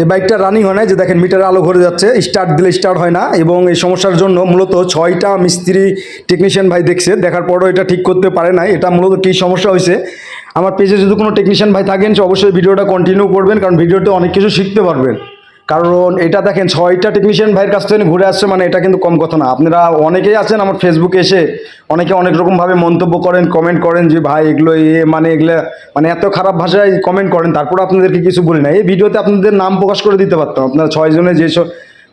এই বাইকটা রানিং হয় না যে দেখেন মিটারে আলো ঘরে যাচ্ছে স্টার্ট দিলে স্টার্ট হয় না, এবং এই সমস্যার জন্য মূলত ছয়টা মিস্ত্রি টেকনিশিয়ান ভাই দেখছে, দেখার পরও এটা ঠিক করতে পারে না এটা মূলত কী সমস্যা হয়েছে? আমার পেজে যদি কোনো টেকনিশিয়ান ভাই থাকেন অবশ্যই ভিডিওটা কন্টিনিউ করবেন, কারণ ভিডিওতে অনেক কিছু শিখতে পারবেন। কারণ এটা দেখেন ছয়টা টেকনিশিয়ান ভাইয়ের কাছ থেকে ঘুরে আসছে মানে এটা কিন্তু কম কথা না। আপনারা অনেকেই আছেন আমার ফেসবুকে এসে, অনেকে অনেক রকমভাবে মন্তব্য করেন কমেন্ট করেন যে, ভাই, এগুলো এ মানে এগুলো মানে এত খারাপ ভাষায় কমেন্ট করেন, তারপর আপনাদেরকে কিছু বলি না। এই ভিডিওতে আপনাদের নাম প্রকাশ করে দিতে পারতাম। আপনারা ছয়জনে যেসব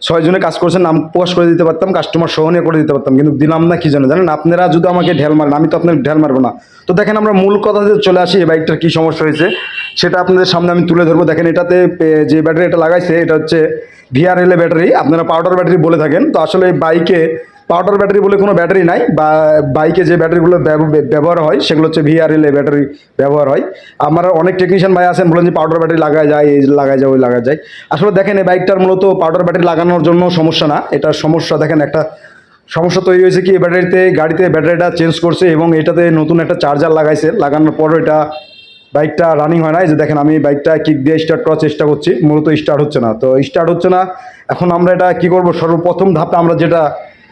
ছয়জনে কাজ করছেন, নাম প্রকাশ করে দিতে পারতাম কাস্টমার সহ নিয়ে করে দিতে পারতাম। কিন্তু দিলাম না, কি জানো, জানেন? আপনারা যদি আমাকে ঢেল মারেন, আমি তো আপনার ঢেল মারবো না। তো দেখেন আমরা মূল কথাতে চলে আসি, এই বাইকটার কী সমস্যা হয়েছে? সেটা আপনাদের সামনে আমি তুলে ধরবো। দেখেন এটাতে যে ব্যাটারি এটা লাগাইছে, এটা হচ্ছে ভিআরএল ব্যাটারি। আপনারা পাউডার ব্যাটারি বলে থাকেন। তো আসলে বাইকে পাউডার ব্যাটারি বলে কোনো ব্যাটারি নাই, বা বাইকে যে ব্যাটারিগুলো ব্যব- ব্যবহার হয়, সেগুলো হচ্ছে ভিআরএল ব্যাটারি ব্যবহার হয়। আমার অনেক টেকনিশিয়ান ভাই আছেন, বলেন যে পাউডার ব্যাটারি লাগা যায়, এই লাগা যায়, ওই লাগা যায়। আসলে দেখেন, এই বাইকটার মূলত পাউডার ব্যাটারি লাগানোর জন্য সমস্যা না, এটা সমস্যা দেখেন একটা সমস্যা তৈরি হয়েছে কি, এই ব্যাটারিতে, গাড়িতে ব্যাটারিটা চেঞ্জ করছে এবং এটাতে নতুন একটা চার্জার লাগাইছে। লাগানোর পর এটা বাইকটা রানিং হয় না, এই যে দেখেন আমি বাইকটা কিক দিয়ে স্টার্ট করার চেষ্টা করছি, মূলত স্টার্ট হচ্ছে না। তো স্টার্ট হচ্ছে না, এখন আমরা এটা কি করব? সর্বপ্রথম ধাপে আমরা যেটা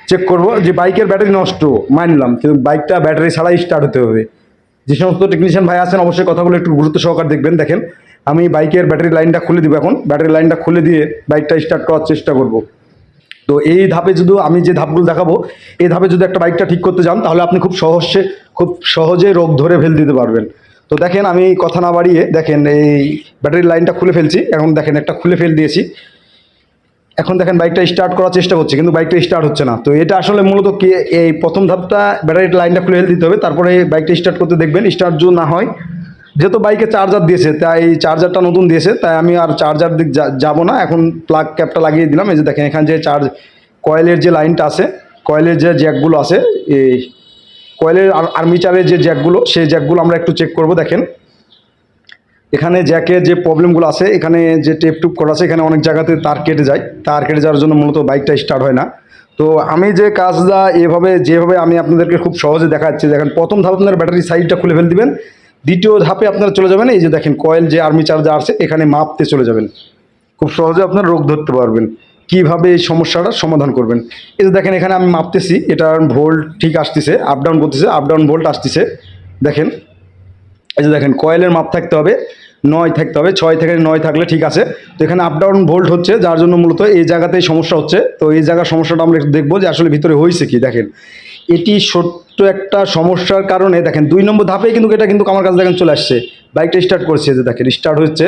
চেক করব, যে বাইকের ব্যাটারি নষ্ট মানলাম কিন্তু বাইকটা ব্যাটারি ছাড়াই স্টার্ট হতে হবে। যে সমস্ত টেকনিশিয়ান ভাই আছেন, অবশ্যই কথাগুলো একটু গুরুত্ব সহকারে দেখবেন। দেখেন, আমি বাইকের ব্যাটারি লাইনটা খুলে দিব এখন ব্যাটারি লাইনটা খুলে দিয়ে বাইকটা স্টার্ট করার চেষ্টা করব। তো এই ধাপে যদি আমি যে ধাপগুলো দেখাবো, এই ধাপে যদি একটা বাইকটা ঠিক করতে যান, তাহলে আপনি খুব সহজে খুব সহজে রোগ ধরে ফেল দিতে পারবেন। তো দেখেন আমি কথা না বাড়িয়ে দেখেন এই ব্যাটারির লাইনটা খুলে ফেলছি। এখন দেখেন একটা খুলে ফেল দিয়েছি। এখন দেখেন বাইকটা স্টার্ট করার চেষ্টা করছি, কিন্তু বাইকটা স্টার্ট হচ্ছে না। তো এটা আসলে মূলত কি, এই প্রথম ধাপটা ব্যাটারির লাইনটা খুলে দিতে হবে, তারপরে বাইকটা স্টার্ট করতে দেখবেন স্টার্ট যদি না হয়, যেহেতু বাইকে চার্জার দিয়েছে, তাই চার্জারটা নতুন দিয়েছে, তাই আমি আর চার্জার দিক যাব না। এখন প্লাগ ক্যাপটা লাগিয়ে দিলাম, এই যে দেখেন এখানে যে চার্জ কয়েলের যে লাইনটা আছে কয়েলের যে জ্যাকগুলো আছে, এই কয়েলের আর্মিচারের যে জ্যাকগুলো সেই জ্যাকগুলো আমরা একটু চেক করব, দেখেন। এখানে জ্যাকের যে প্রবলেমগুলো আছে, এখানে যে টেপ টুপ করা আছে, এখানে অনেক জায়গাতে তার কেটে যায়। তার কেটে যাওয়ার জন্য মূলত বাইকটা স্টার্ট হয় না। তো আমি যে কাজটা এভাবে, যেভাবে আমি আপনাদেরকে খুব সহজে দেখাচ্ছি, দেখেন, প্রথম ধাপ আপনার ব্যাটারি সাইডটা খুলে ফেল দিবেন। দ্বিতীয় ধাপে আপনারা চলে যাবেন, এই যে দেখেন, কয়েল যে আর্মি চার্জার আছে, এখানে মাপতে চলে যাবেন। খুব সহজে আপনার রোগ ধরতে পারবেন। কীভাবে এই সমস্যাটার সমাধান করবেন? এই যে দেখেন, এখানে আমি মাপতেছি এটার ভোল্ট ঠিক আসতেছে আপ ডাউন করতেছে আপ ডাউন ভোল্ট আসতেছে। দেখেন, এই যে দেখেন, কয়েলের মাপ থাকতে হবে, নয় থাকতে হবে, ছয় থেকে নয় থাকলে ঠিক আছে। তো এখানে আপ ডাউন ভোল্ট হচ্ছে, যার জন্য মূলত এই জায়গাতেই সমস্যা হচ্ছে। তো এই জায়গার সমস্যাটা আমরা দেখব যে আসলে ভিতরে হয়েছে কি, দেখেন। এটি ছোট্ট একটা সমস্যার কারণে, দেখেন, দুই নম্বর ধাপে কিন্তু এটা কিন্তু আমার কাছে দেখেন চলে আসছে। বাইকটা স্টার্ট করছে যে দেখেন স্টার্ট হচ্ছে।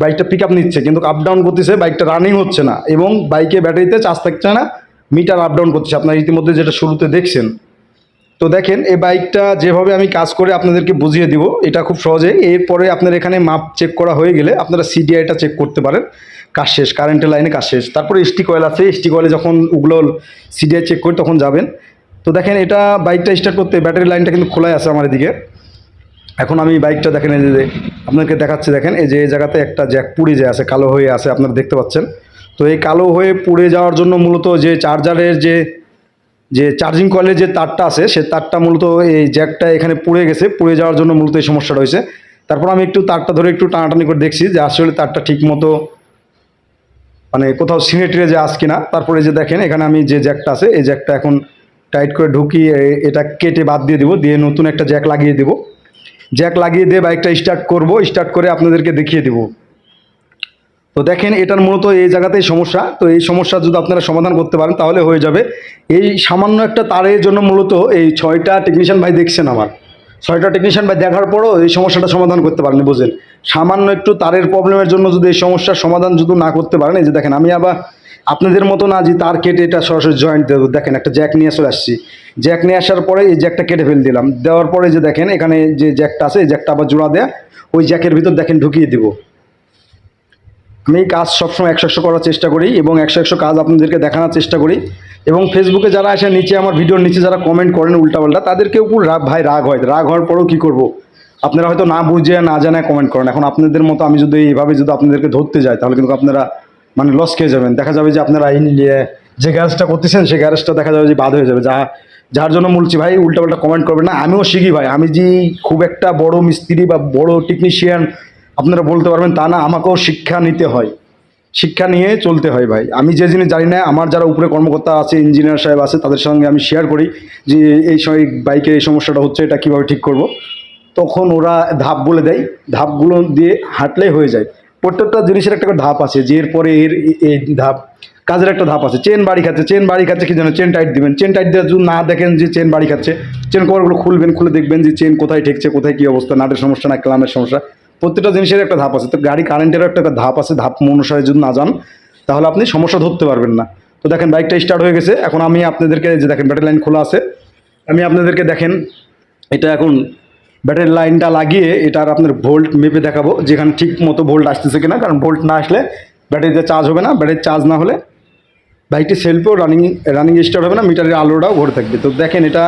বাইকটা পিক আপ নিচ্ছে, কিন্তু আপ ডাউন করতেছে, বাইকটা রানিং হচ্ছে না এবং বাইকে ব্যাটারিতে চার্জ থাকছে না মিটার আপ ডাউন করতেছে। আপনারা ইতিমধ্যে যেটা শুরুতে দেখছেন। তো দেখেন, এই বাইকটা যেভাবে আমি কাজ করে আপনাদেরকে বুঝিয়ে দিব, এটা খুব সহজে এরপরে আপনার এখানে মাপ চেক করা হয়ে গেলে আপনারা সিডিআইটা চেক করতে পারেন। কাজ শেষ কারেন্টের লাইনে কাজ শেষ। তারপরে এসটি কয়েল আছে এসটি কয়েলে যখন ওগুলো সিডিআই চেক করে তখন যাবেন। তো দেখেন, এটা বাইকটা স্টার্ট করতে ব্যাটারি লাইনটা কিন্তু খোলাই আছে আমার এদিকে। এখন আমি বাইকটা দেখেন এই যে আপনাকে দেখাচ্ছি, দেখেন, এই যে এই জায়গাতে একটা জ্যাক পুড়ে যে আছে, কালো হয়ে আছে, আপনারা দেখতে পাচ্ছেন। তো এই কালো হয়ে পুড়ে যাওয়ার জন্য মূলত যে চার্জারের যে যে চার্জিং কয়েলের যে তারটা আছে, সে তারটা মূলত এই জ্যাকটা এখানে পুড়ে গেছে, পুড়ে যাওয়ার জন্য মূলত এই সমস্যা রয়েছে। তারপর আমি একটু তারটা ধরে একটু টানাটানি করে দেখছি যে আসলে তারটা ঠিক মতো মানে কোথাও সিনেট্রে যে আস কিনা। তারপরে যে দেখেন, এখানে আমি যে জ্যাকটা আছে, এই জ্যাকটা এখন টাইট করে ঢুকিয়ে এটা কেটে বাদ দিয়ে দিব, দিয়ে নতুন একটা জ্যাক লাগিয়ে দিব। জ্যাক লাগিয়ে দিয়ে বাইকটা স্টার্ট করব স্টার্ট করে আপনাদেরকে দেখিয়ে দেবো। তো দেখেন, এটার মূলত এই জায়গাতেই সমস্যা। তো এই সমস্যা যদি আপনারা সমাধান করতে পারেন, তাহলে হয়ে যাবে। এই সামান্য একটা তারের জন্য মূলত এই ছয়টা টেকনিশিয়ান ভাই দেখছেন আমার। ছয়টা টেকনিশিয়ান ভাই দেখার পরও এই সমস্যাটা সমাধান করতে পারেন বুঝেন সামান্য একটু তারের প্রবলেমের জন্য যদি এই সমস্যার সমাধান যদি না করতে পারেন, এই যে দেখেন, আমি আবার আপনাদের মতো না যে তার কেটে এটা সরাসরি জয়েন্ট দেবো। দেখেন, একটা জ্যাক নিয়ে চলে আসছি। জ্যাক নিয়ে আসার পরে এই জ্যাকটা কেটে ফেল দিলাম। দেওয়ার পরে যে দেখেন, এখানে যে জ্যাকটা আছে, এই জ্যাকটা আবার জোড়া দেয়া, ওই জ্যাকের ভিতর দেখেন ঢুকিয়ে দিব। আমি এই কাজ সবসময় একশো একশো করার চেষ্টা করি এবং একশো একশো কাজ আপনাদেরকে দেখানোর চেষ্টা করি এবং ফেসবুকে যারা আসে নিচে আমার ভিডিওর নিচে যারা কমেন্ট করেন উল্টাপাল্টা তাদেরকে উপর রাগ ভাই, রাগ হয়। রাগ হওয়ার পরেও কী করব? আপনারা হয়তো না বুঝে, না জানায় কমেন্ট করেন। এখন আপনাদের মতো আমি যদি এইভাবে যদি আপনাদেরকে ধরতে যাই, তাহলে কিন্তু আপনারা মানে লস খেয়ে যাবেন। দেখা যাবে যে আপনারা আইন নিয়ে যে গ্যারেজটা করতেছেন, সেই গ্যারেজটা দেখা যাবে যে বাদ হয়ে যাবে। যা, যার জন্য বলছি, ভাই, উল্টাপাল্টা কমেন্ট করবেন না। আমিও শিখি, ভাই। আমি যে খুব একটা বড় মিস্ত্রি বা বড় টেকনিশিয়ান আপনারা বলতে পারবেন তা না। আমাকেও শিক্ষা নিতে হয়। শিক্ষা নিয়ে চলতে হয়, ভাই। আমি যে জিনিস জানি না, আমার যারা উপরে কর্মকর্তা আছে ইঞ্জিনিয়ার সাহেব আছে, তাদের সঙ্গে আমি শেয়ার করি যে এই সময় বাইকের এই সমস্যাটা হচ্ছে, এটা কীভাবে ঠিক করব। তখন ওরা ধাপ বলে দেয়। ধাপগুলো দিয়ে হাঁটলেই হয়ে যায়। প্রত্যেকটা জিনিসের একটা করে ধাপ আছে, যে এরপরে এর এই ধাপ, কাজের একটা ধাপ আছে। চেন বাড়ি খাচ্ছে, চেন বাড়ি খাচ্ছে কি জানো? চেন টাইট দিবেন। চেন টাইট দিয়ে যদি না দেখেন যে চেন বাড়ি খাচ্ছে, চেন কভারগুলো খুলবেন, খুলে দেখবেন যে চেন কোথায় ঠেকছে, কোথায় কী অবস্থা, নাটের সমস্যা না ক্লামের সমস্যা, প্রত্যেকটা জিনিসের একটা ধাপ আছে। তো গাড়ি কারেন্টেরও একটা ধাপ আছে, ধাপ অনুসারে যদি না যান, তাহলে আপনি সমস্যা ধরতে পারবেন না। তো দেখেন বাইকটা স্টার্ট হয়ে গেছে। এখন আমি আপনাদেরকে যে দেখেন ব্যাটারি লাইন খোলা আছে। আমি আপনাদেরকে দেখেন, এটা এখন ব্যাটারি লাইনটা লাগিয়ে এটার আপনার ভোল্ট মেপে দেখাবো, যেখানে ঠিক মতো ভোল্ট আসতেছে কিনা, কারণ ভোল্ট না আসলে ব্যাটারিতে চার্জ হবে না, ব্যাটারি চার্জ না হলে। বাইকটি সেলফেও রানিং রানিং স্টার্ট হবে না মিটারের আলোটাও ভরে থাকবে। তো দেখেন এটা